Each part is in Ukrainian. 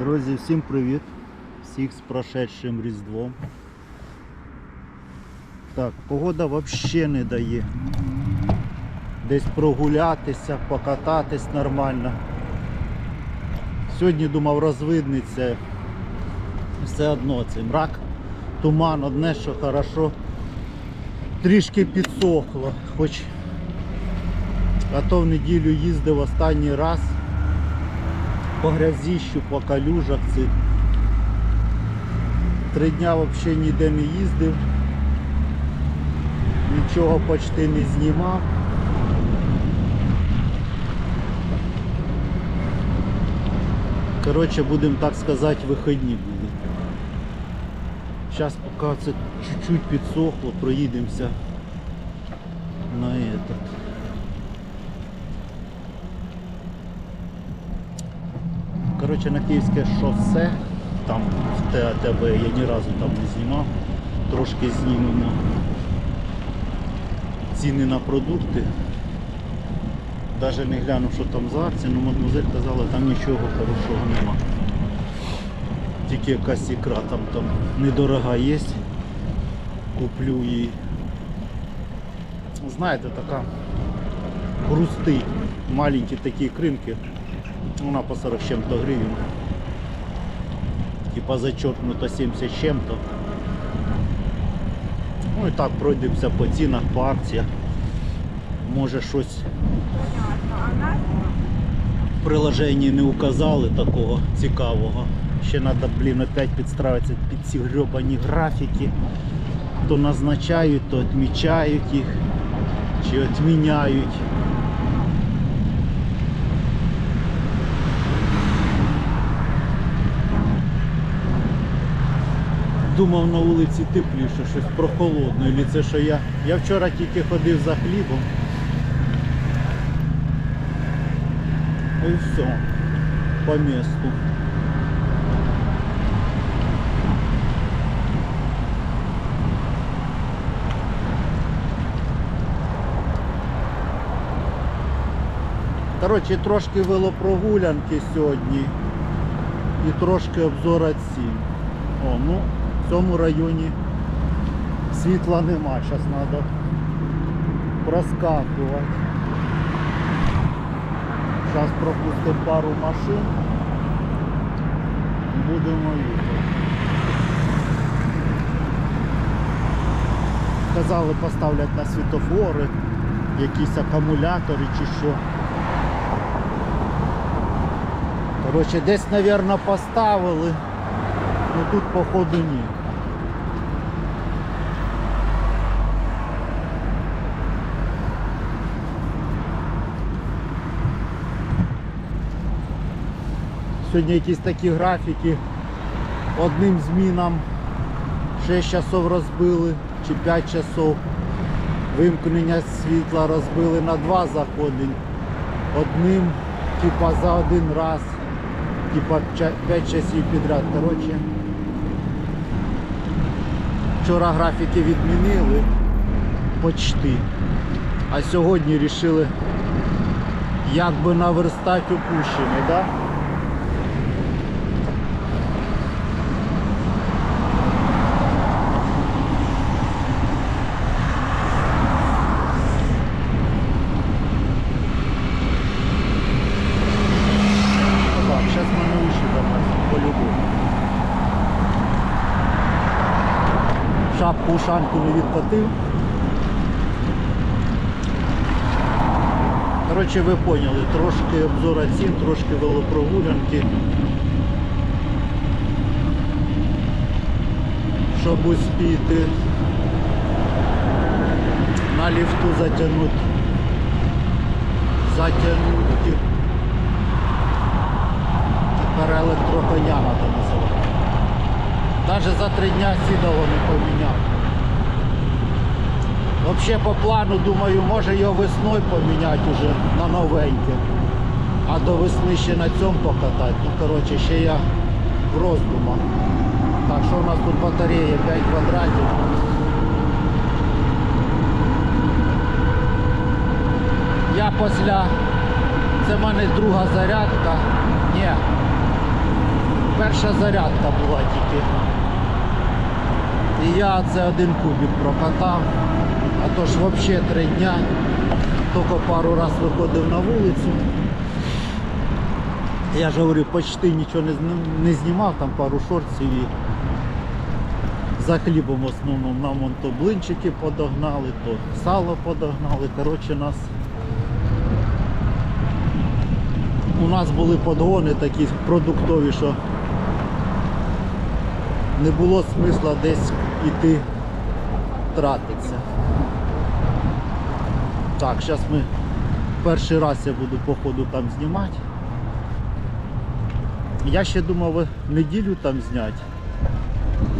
Друзі, всім привіт! Всіх з прошедшим Різдвом. Так, погода взагалі не дає. Десь прогулятися, покататись нормально. Сьогодні думав розвидниться. Все одно це мрак, туман, одне, що хорошо. Трішки підсохло, хоч а то в неділю їздив останній раз по грязіщу, по калюжах цих. Три дня взагалі ніде не їздив, нічого почти не знімав. Коротше, будемо так сказати, вихідні були. Зараз поки це чуть-чуть підсохло, проїдемося на этот. Коротше, на Київське шосе, там в ТАТБ, я ні разу там не знімав, трошки знімемо ціни на продукти. Навіть не глянув, що там за акції, але мадмузель казала, там нічого хорошого нема. Тільки якась ікра там, там недорога є. Куплю її. Знаєте, така грусти, маленькі такі кринки. Вона по 40 с чем-то гривен. Типа зачеркнуто 70 с чем-то. Ну і так пройдемося по цінах, по акціях. Може щось в приложенні не указали такого цікавого. Ще треба, блін, опять підстраюватися під ці гребані графіки. То назначають, то відмічають їх, чи відміняють. Думав на вулиці тепліше, щось прохолодно. Ілі це що я. Я вчора тільки ходив за хлібом. І все. По місту. Коротше, трошки велопрогулянки сьогодні і трошки обзора цін. О, ну, в цьому районі світла нема, зараз треба проскакувати. Зараз пропустимо пару машин. Будемо їхати. Казали поставлять на світофори, якісь акумулятори чи що. Коротше, десь, мабуть, поставили. Ну тут походу ні. Сьогодні якісь такі графіки. Одним змінам 6 часов розбили чи 5 часов. Вимкнення світла розбили на 2 заходи. Одним, типа за один раз типа 5 часів підряд. Коротше, вчора графіки відмінили почти. А сьогодні вирішили як би наверстати так? да? Так, зараз в мене уші замерзнуть, по-любому. Шапку ушанку не відкотив. Коротше, ви поняли, трошки обзора цін, трошки велопрогулянки. Щоб успіти на ліфту затягнути. Затягнути. Тепер електроконя треба називати. Навіть за три дня сідало не поміняв. Взагалі по плану думаю, може його весною поміняти вже на новеньке. А до весни ще на цьому покатати. Ну коротше, ще я в роздумах. Так, що у нас тут батарея 5 квадратів. Я після... Це в мене друга зарядка. Ні, перша зарядка була тільки. І я це один кубик прокатав, а то ж взагалі три дня. Тільки пару раз виходив на вулицю. Я ж говорю, почти нічого не, не знімав, там пару шорців і за хлібом в основному нам вон то блинчики подогнали, то сало подогнали. Коротше, нас у нас були подгони такі продуктові, що не було смисла десь іти тратитися. Так, зараз ми перший раз я буду походу там знімати. Я ще думав неділю там зняти.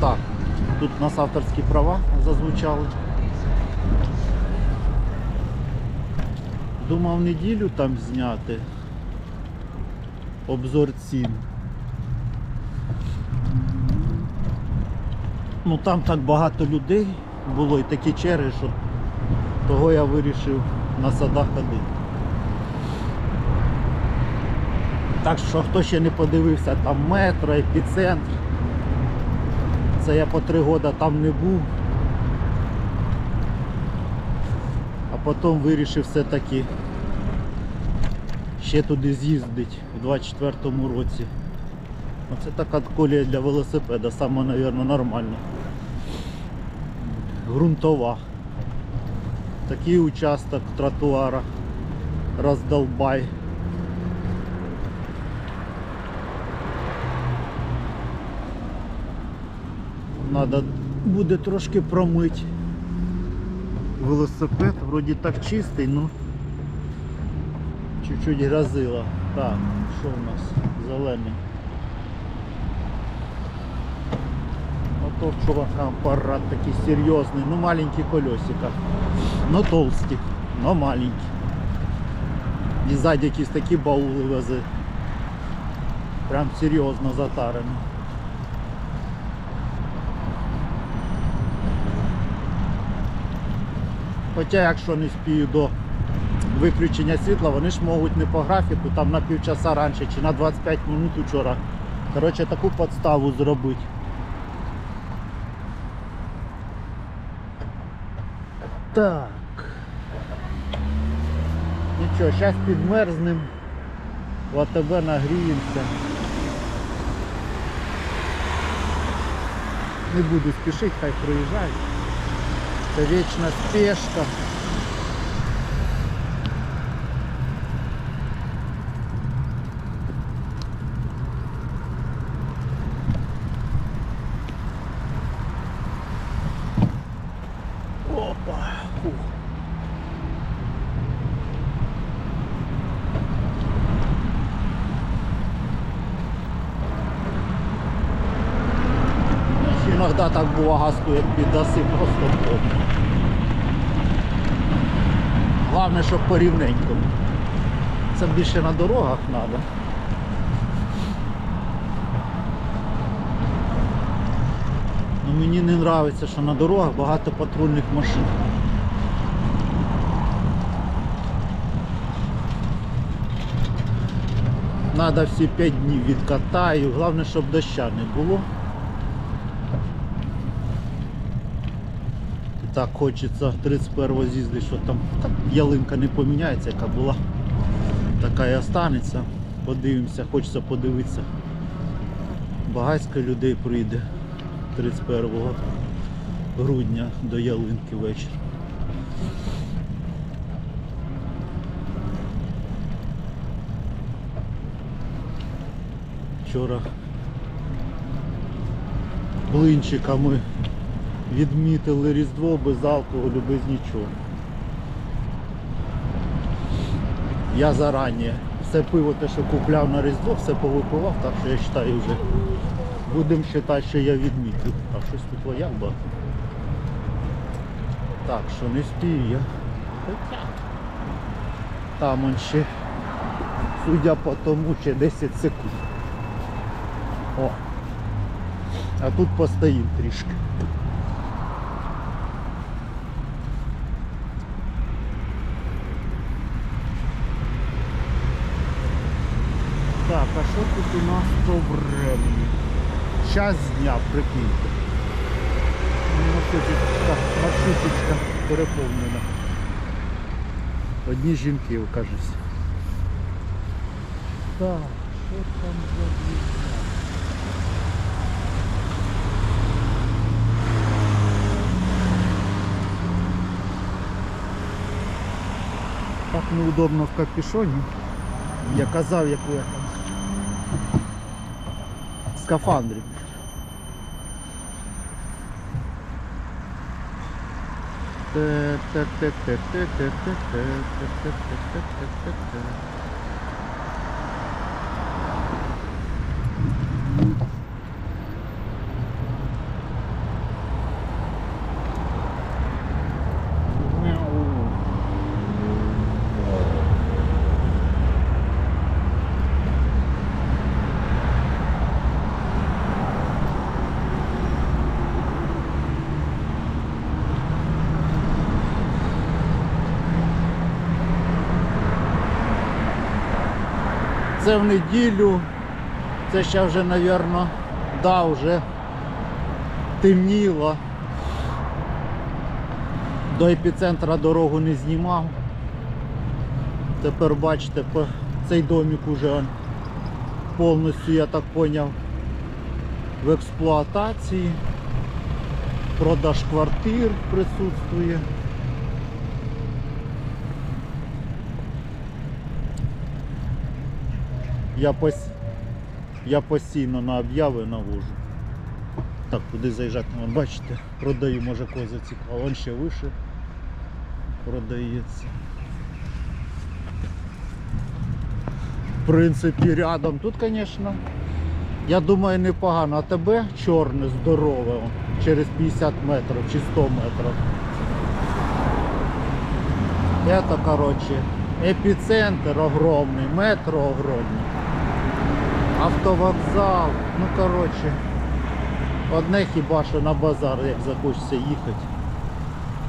Так, тут у нас авторські права зазвучали. Думав неділю там зняти обзор цін. Ну там так багато людей було і такі черги, що того я вирішив на садах ходити. Так що хто ще не подивився, там метро, епіцентр. Це я по три роки там не був. А потім вирішив все-таки ще туди з'їздити у 24-му році. Оце така колія для велосипеда, саме, мабуть, нормальна. Грунтова. Такий участок тротуара. Роздолбай. Надо буде трошки промити. Велосипед вроді так чистий, ну чуть-чуть грозило. Так, що у нас? Зелений. Ото чувака апарат такий серйозний, ну маленькі колесика. Ну толсті, но маленькі. І ззаді якісь такі баули вези. Прям серйозно затарені. Хоча якщо не спію до виключення світла, вони ж можуть не по графіку, там на півчаса раніше чи на 25 минут вчора. Коротше, таку подставу зробити. Так. Нічого, зараз підмерзнем. В АТБ нагріємося. Не буду спішити, хай проїжджають. Це вічна спешка. Иногда так як піддаси, просто. Головне, щоб по рівненькому. Це більше на дорогах треба. Ну, мені не подобається, що на дорогах багато патрульних машин. Надо всі 5 днів відкатаю, головне, щоб доща не було. Так хочеться 31 з'їздити, що там ялинка не поміняється, яка була, така і останеться. Подивимося, хочеться подивитися. Багатько людей прийде 31 грудня до ялинки вечір. Вчора блинчиками відмітили Різдво без алкоголю, без нічого. Я зарані все пиво, те, що купляв на Різдво, все повипивав, так що я вважаю вже. Будемо вважати, що я відмітив. А щось тут вояк багато. Так, що не спію я. Там он ще, судя по тому, ще 10 секунд. О. А тут постоїм трішки. Так, а що тут у нас по времени? час дня, прикиньте. Маршруточка, переповнена. Одні жінки, кажусь. Так, що там за двіжня? Так неудобно в капюшоні. Я казав, як я там. В Це в неділю. Це ще вже, мабуть, да, вже темніло. До епіцентра дорогу не знімав. Тепер бачите, цей домик уже повністю, я так зрозумів, в експлуатації. Продаж квартир присутствує. Я, пос... я постійно на обяви навожу. Так, куди заїжджати? Вон, бачите, продаю, може когось зацікавило. Вон ще вище продається. В принципі, рядом. Тут, звісно, я думаю, непогано. А тебе чорне, здорове, через 50 метрів чи 100 метрів. Это, короче, епіцентр огромний, метро огромне. Автовокзал, ну коротше, одне хіба що на базар, як захочеться їхати.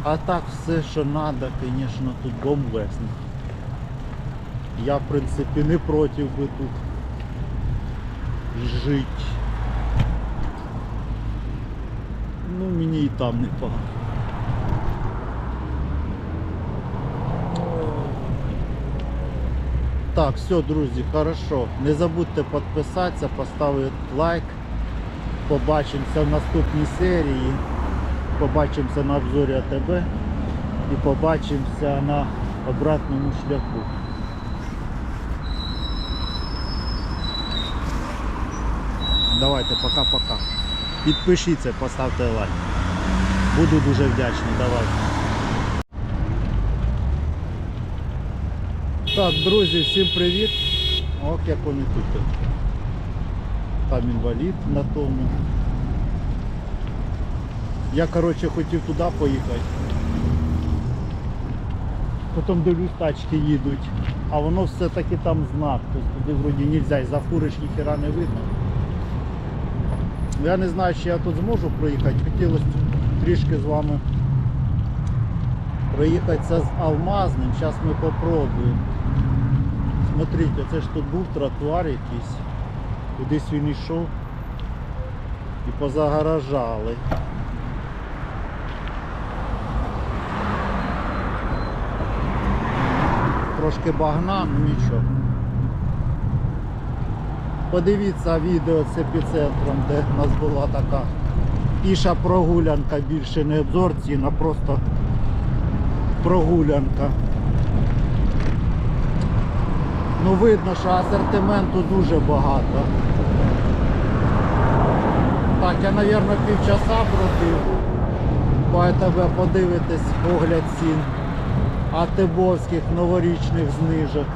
А так все, що треба, звісно, тут бомбезно. Я, в принципі, не проти би тут жити. Ну, мені і там не непогано. Так, все, друзі, хорошо. Не забудьте підписатися, поставити лайк. Побачимося в наступній серії. Побачимося на обзорі АТБ і побачимося на обратному шляху. Давайте, пока-пока. Підпишіться, поставте лайк. Буду дуже вдячний. Давайте. Так, друзі, всім привіт. Ох, як вони тут. Там інвалід на тому. Я, коротше, хотів туди поїхати. Потім дивлюсь, тачки їдуть. А воно все-таки там знак. Тобто туди вроді нельзя, і за фуриш ніхера не видно. Я не знаю, чи я тут зможу проїхати. Хотілося трішки з вами проїхатися з Алмазним. Зараз ми попробуємо. Смотрите, це ж тут був тротуар якийсь. Кудись він йшов і позагоражали. Трошки багна, ну нічого. Подивіться відео з епіцентром, де в нас була така піша прогулянка, більше не обзор ціна, просто прогулянка. Ну видно, що асортименту дуже багато. Так, я, мабуть, півчаса бродив. По АТБ подивитись огляд цін атебовських новорічних знижок.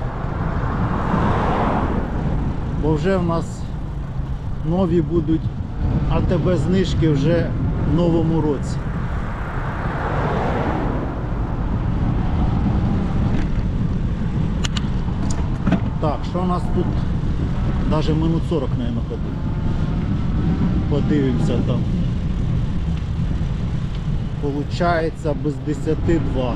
Бо вже в нас нові будуть АТБ знижки вже в новому році. Так, що у нас тут? Даже минут 40, мабуть, ходить. Подивимося там. Получається без 10 2.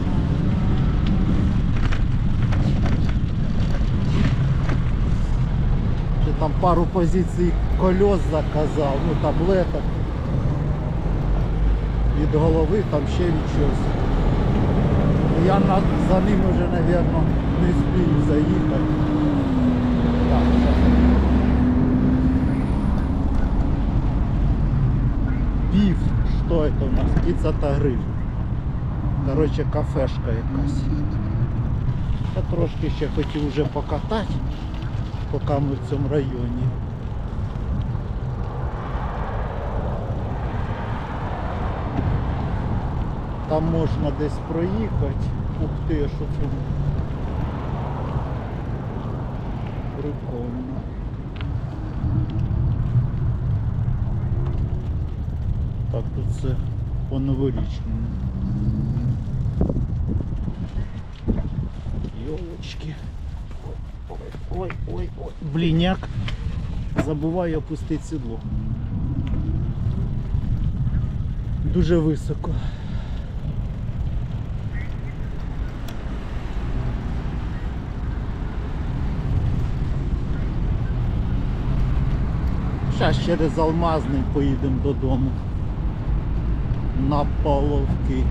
там пару позицій кольос заказав, ну таблеток. Від голови там ще від чогось. Я за ним вже, мабуть, не спію заїхати. Пів, що це у нас? Піца та гриль. Коротше, кафешка якась. Я трошки ще хотів вже покатати, поки ми в цьому районі. Там можна десь проїхати. Ух ти, що це? Прикольно. Так, тут це по новорічному. Йолочки. Ой, ой, ой, ой. Бліняк. Забуваю опустити сідло. Дуже високо. Зараз через Алмазний поїдемо додому. На Павловки.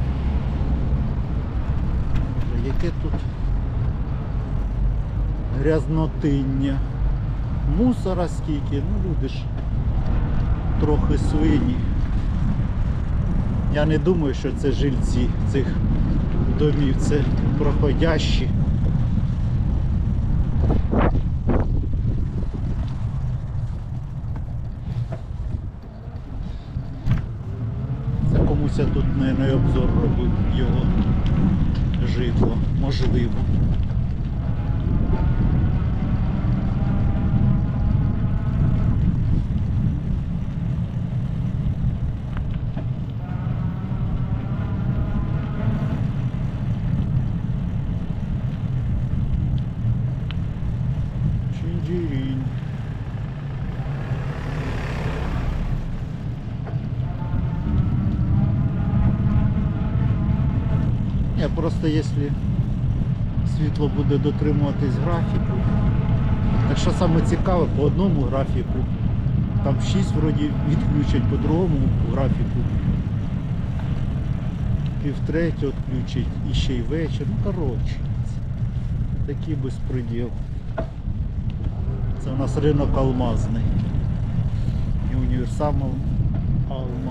Яке тут грязнотиння. Мусора скільки, ну люди ж трохи свині. Я не думаю, що це жильці цих домів, це проходящі. Це комусь я тут не, не обзор робив його житло, можливо. Чинджирінь. Ні, просто якщо світло буде дотримуватись графіку. Так що саме цікаве, по одному графіку, там 6 вроді відключать, по другому графіку. Півтретього відключать і ще й вечір. Ну коротше, такий безпреділ. Це у нас ринок алмазний. І універсам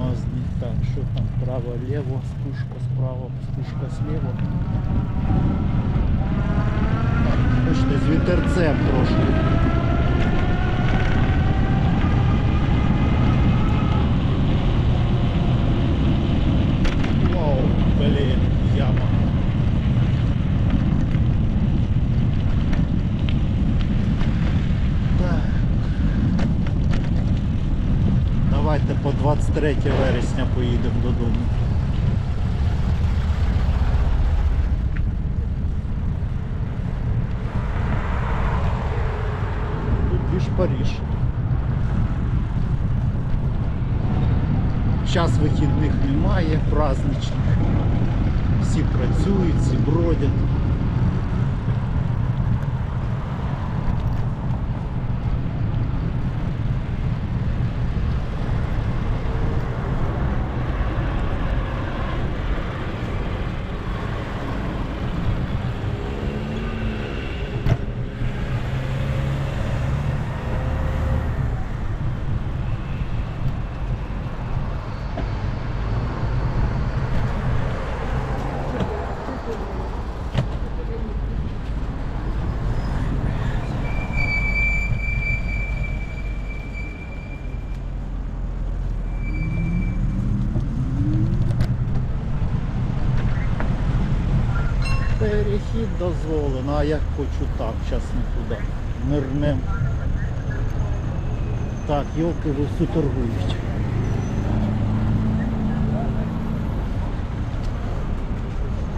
алмазний. Так, що там право-лево, спушка справа, спушка слева. Бачите, з вітерцем трошки. 3 вересня поїдемо додому. Тут ж Паріж. Час вихідних немає, праздничних. Всі працюють, всі бродять. А я хочу так, зараз не туди. Нирнем. Так, йолки вовсю торгують.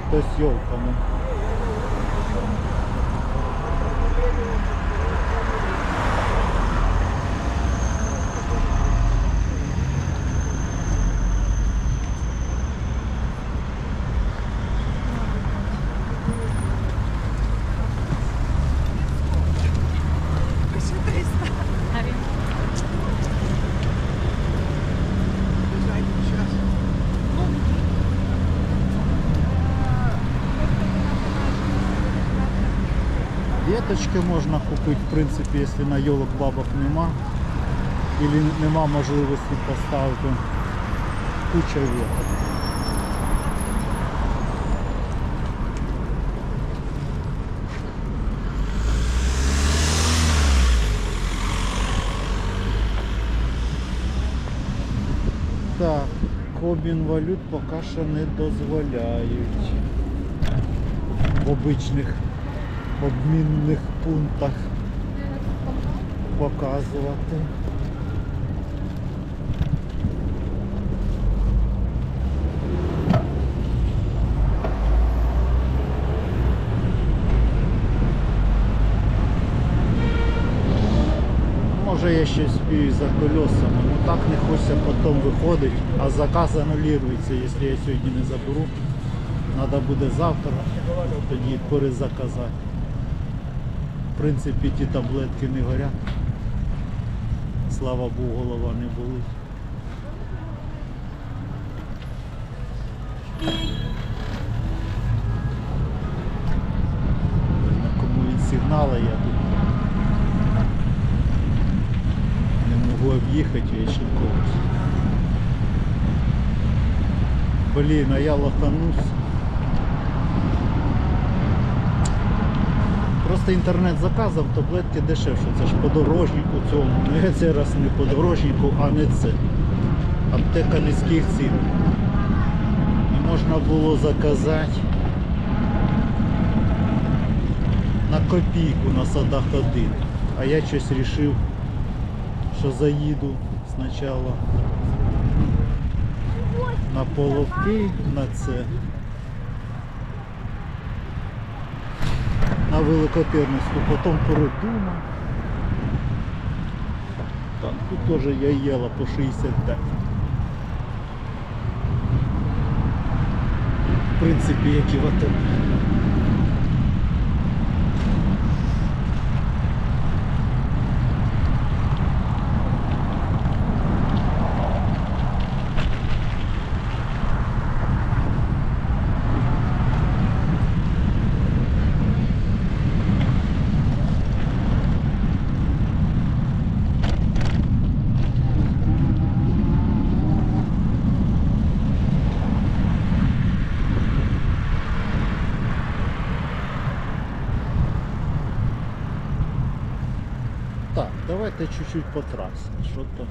Хтось йолками. Веточки можна купити, в принципі, якщо на йолок бабок нема. Или нема можливості поставити куча веток. Так, обмін валют поки що не дозволяють в обичних обмінних пунктах показувати. Може я ще спію за колесами, ну так не хочеться потім виходить, а заказ анулюється, якщо я сьогодні не заберу. Треба буде завтра, тоді перезаказати. В принципі, ті таблетки не горять. Слава Богу, голова не болить. Видно, Кому він сигнали, я тут не можу об'їхати я ще когось. Блін, а я лоханусь. Просто інтернет заказав, таблетки дешевше. Це ж подорожнику цьому. Ну я цей раз не подорожнику, а не це. Аптека низьких цін. І можна було заказати на копійку на садах один. А я щось вирішив, що заїду спочатку на половки, на це. На потом потім передумав. там тут теж я їла по 65. В принципі, як і в АТБ. Так, давайте чуть-чуть по трасі. Що то.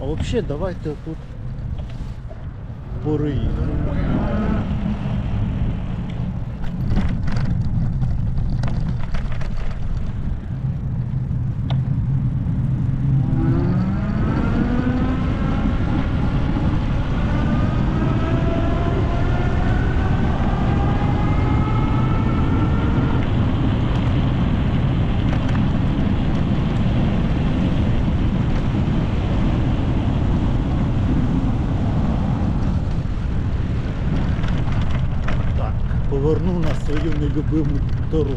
А взагалі давайте тут переїдемо. Так, поверну на нелюбиму дорожку.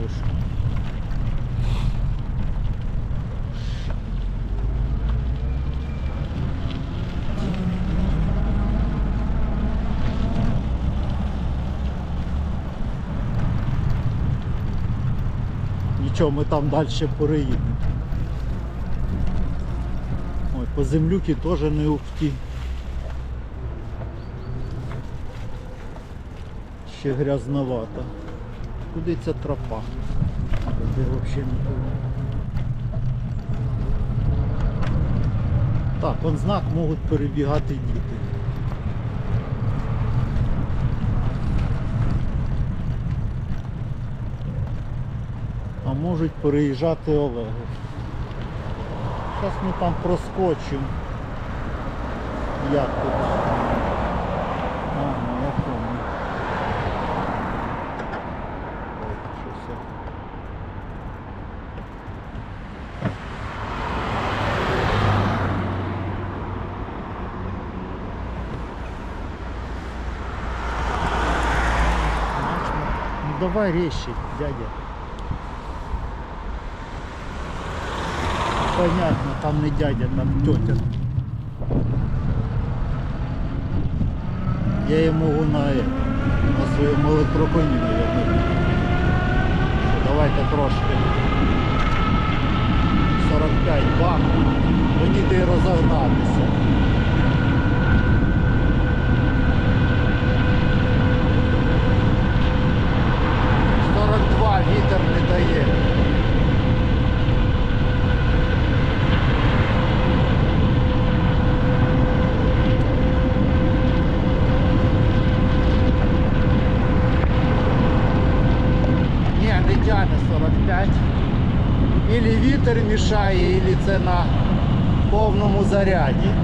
Нічого, ми там далі переїдемо. Ой, по землюки теж не ухті. Ще грязновато. Куди ця тропа? Де взагалі не було. Так, он знак можуть перебігати діти. А можуть переїжджати Олеги. Зараз ми там проскочимо. Як тут? давай резче, дядя. Понятно, там не дядя, там тетя. Я її можу на, это, на своєму електроконі, наверное. Давайте трошки. 45 бак. Мені де й розогнатися. Заряді.